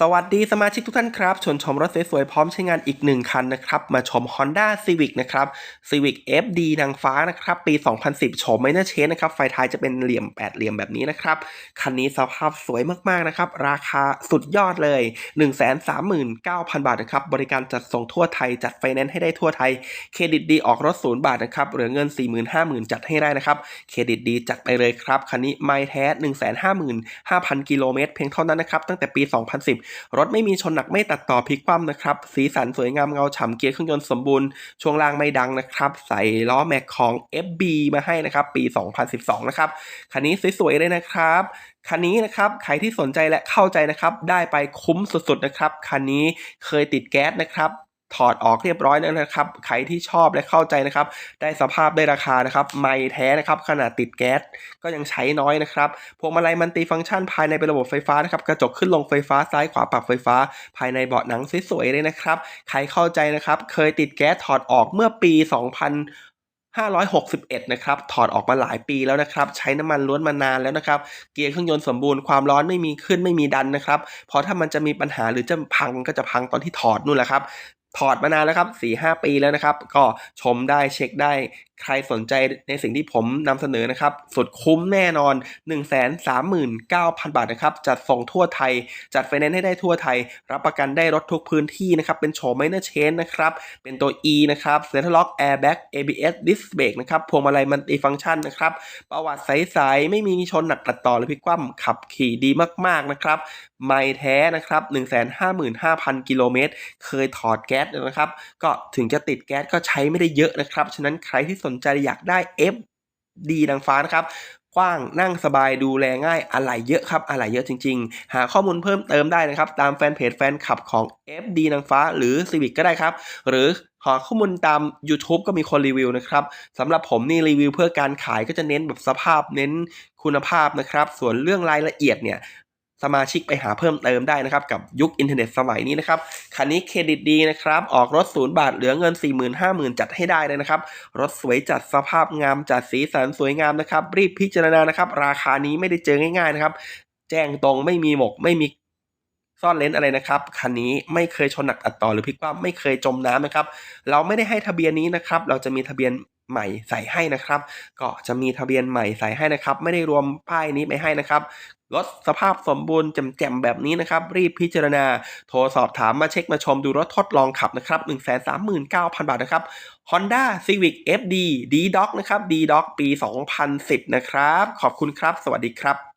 สวัสดีสมาชิกทุกท่านครับ ชวนชมรถสวยๆพร้อมใช้งานอีกหนึ่งคันนะครับ มาชม Honda Civic นะครับ Civic FD นางฟ้านะครับ ปี 2010 โฉมไม่น่าเชนนะครับ ไฟท้ายจะเป็นเหลี่ยมแปดเหลี่ยมแบบนี้นะครับ คันนี้สภาพสวยมากๆนะครับ ราคาสุดยอดเลย 139,000 บาทนะครับ บริการจัดส่งทั่วไทย จัดไฟแนนซ์ให้ได้ทั่วไทย เครดิตดีออกรถศูนย์บาทนะครับ เหลือเงิน 40,000จัดให้ได้นะครับ เครดิตดีจัดไปเลยครับ คันนี้ไม่แท้ 155,000 กิโลเมตรเพียงเท่านั้นนะครับ ตั้งแต่ปี 2010รถไม่มีชนหนักไม่ตัดต่อพลิกคว่ำนะครับ สีสันสวยงามเงาฉ่ำเกียร์เครื่องยนต์สมบูรณ์ ช่วงล่างไม่ดังนะครับ ใส่ล้อแม็กของ FB มาให้นะครับ ปี 2012 นะครับ คันนี้สวยๆเลยนะครับคันนี้นะครับ ใครที่สนใจและเข้าใจนะครับ ได้ไปคุ้มสุดๆนะครับ คันนี้เคยติดแก๊สนะครับ ถอดออกเรียบร้อยแล้วนะครับ ใครที่ชอบและเข้าใจนะครับ ได้สภาพได้ราคานะครับ ไม่แท้นะครับ ขนาดติดแก๊สก็ยังใช้น้อยนะครับ พวงมาลัยมันติฟังก์ชันภายในเป็นระบบไฟฟ้านะครับ กระจกขึ้นลงไฟฟ้าซ้ายขวาปรับไฟฟ้า ภายในเบาะหนังสวยๆเลยนะครับ ใครเข้าใจนะครับ เคยติดแก๊สถอดออกเมื่อปี2561 นะครับ ถอดออกมาหลายปีแล้วนะครับ ใช้น้ำมันล้วนมานานแล้วนะครับ เกียร์เครื่องยนต์สมบูรณ์ ความร้อนไม่มีขึ้นไม่มีดันนะครับ เพราะถ้ามันจะมีปัญหาหรือจะพังก็จะพังตอนที่ถอดนู่นแหละครับ ถอดมานานแล้วครับ4 5 ปีแล้วนะครับ ก็ชมได้เช็คได้ใครสนใจในสิ่งที่ผมนำเสนอนะครับ สุดคุ้มแน่นอน 139,000 บาทนะครับ จัดส่งทั่วไทย จัดไฟแนนซ์ให้ได้ทั่วไทย รับประกันได้รถทุกพื้นที่นะครับ เป็นโฉมไม่เนอร์เชนนะครับ เป็นตัว E นะครับเซ็นทรัลล็อกแอร์แบ็ก ABS Disc Brake นะครับ พวงมาลัยมันติฟังก์ชันนะครับ ประวัติใสๆ ไม่มีชนหนักตัดต่อหรือพิกว่ำขับขี่ดีมากๆนะครับ ไม่แท้นะครับ 155,000 กิโลเมตร เคยถอดแก๊สนะครับ ก็ถึงจะติดแก๊สก็ใช้ไม่ได้เยอะนะครับ ฉะนั้นใครที่สนใจอยากได้ F ดีนางฟ้านะครับกว้างนั่งสบายดูแลง่ายอะไหล่เยอะครับอะไหล่เยอะจริง ๆ หาข้อมูลเพิ่มเติมได้นะครับ ตามแฟนเพจแฟนคลับของ FD นางฟ้าหรือ Civic ก็ได้ครับ หรือหาข้อมูลตาม YouTube ก็มีคนรีวิวนะครับสำหรับผมนี่รีวิวเพื่อการขายก็จะเน้นแบบสภาพเน้นคุณภาพนะครับ ส่วนเรื่องรายละเอียดเนี่ย สมาชิกไปหาเพิ่มเติมได้นะครับ กับยุคอินเทอร์เน็ตสมัยนี้นะครับ คันนี้เครดิตดีนะครับ ออกรถศูนย์บาทเหลือเงิน 4 5 0,000 จัดให้ได้เลยนะครับ รถสวยจัดสภาพงามจัดสีสันสวยงามนะครับ รีบพิจารณานะครับ ราคานี้ไม่ได้เจอง่ายๆนะครับ แจ้งตรงไม่มีหมกไม่มีซ่อนเลนอะไรนะครับคันนี้ไม่เคยชนหนักอัดต่อหรือพลิกคว่ำไม่เคยจมน้ำนะครับ เราไม่ได้ให้ทะเบียนนี้นะครับ เราจะมีทะเบียนใหม่ใส่ให้นะครับ ก็จะมีทะเบียนใหม่ใส่ให้นะครับ ไม่ได้รวมป้ายนี้ไปให้นะครับ รถสภาพสมบูรณ์แจ่มๆแบบนี้นะครับ รีบพิจารณา โทรสอบถามมาเช็คมาชมดูรถทดลองขับนะครับ 139,000 บาทนะครับ Honda Civic FD D-Doc นะครับ D-Doc ปี 2010 นะครับ ขอบคุณครับ สวัสดีครับ